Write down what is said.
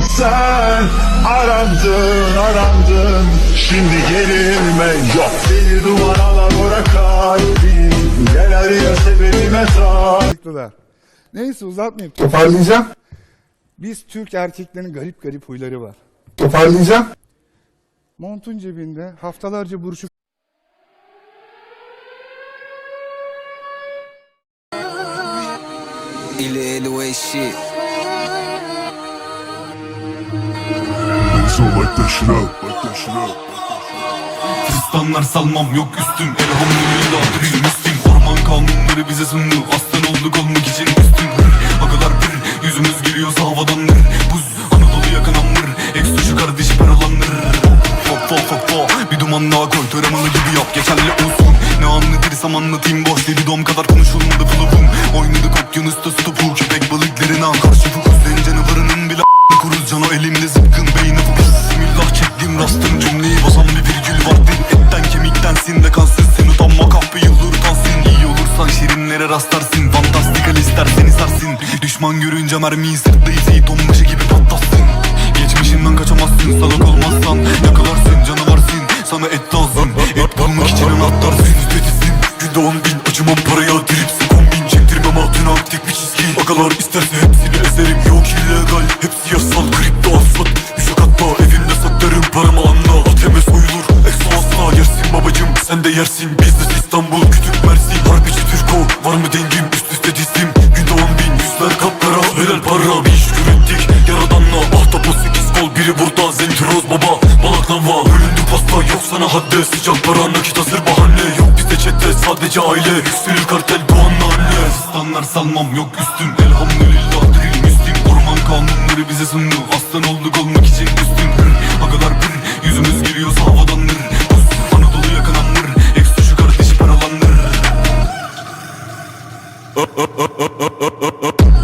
Sen arandın arandın Şimdi gerilme yok Beni duvara vura kalbim Gel arıyor sebebime Haklılar. Neyse uzatmayayım. Toparlayacağım. Biz Türk erkeklerin garip garip huyları var. Toparlayacağım. Montun cebinde haftalarca buruşup the way shit. So like that shit Like that shit up salmam yok üstüm. Elhamdülillah bir müslim Orman kanunları bize sundu. Aslan olduk olmak için üstün Agalar bir yüzümüz geliyorsa havadan Buz Anadolu yakınan nır Eksu şu kardeşi paralanır. Fok fok fok fok Bir duman daha koy Töremanı gibi yap. Geçerli olsun. Ne anlatırsam anlatayım boş Dedi dom kadar konuşulmadı flow'um. Oynadık okyanusta stopu şirinlere rastlarsın Fantastikal istersen isarsın Düşman görünce mermiyi sırtla iteği tombaşı gibi patlarsın Geçmişinden kaçamazsın salak olmazsan Yakalarsın canavarsın sana et lazım Et bulmak için anahtarsın. Müstetisim günde on bin acımam paraya Dripsi kombin çektirmem altına aktif bir çizgi Agalar isterse hepsini ezerim. Yok illegal hepsi yasal kripto asfalt. Düşük hatta evimde saklarım paramı anla. ATM soyulur Exo asla yersin babacım sen de yersin. Business İstanbul kütük Mersin var mı dengim? Üst üste dizdim. Günde on bin yüzler kapkara. Helal para Bir şükür ettik yaradanla Ahtapot sekiz kol. Biri burada Zentroz baba. Balaklava Bölündü pasta. Yok sana hadde Sıcak para. Nakit hazır bahane. Yok bizde çete sadece aile. Yükselir kartel doğanla anne. Fistanlar salmam yok üstüm. Elhamdülillah drill müslim Orman kanunları bize sundu. Aslan olduk olmak için üstün oh, oh, oh,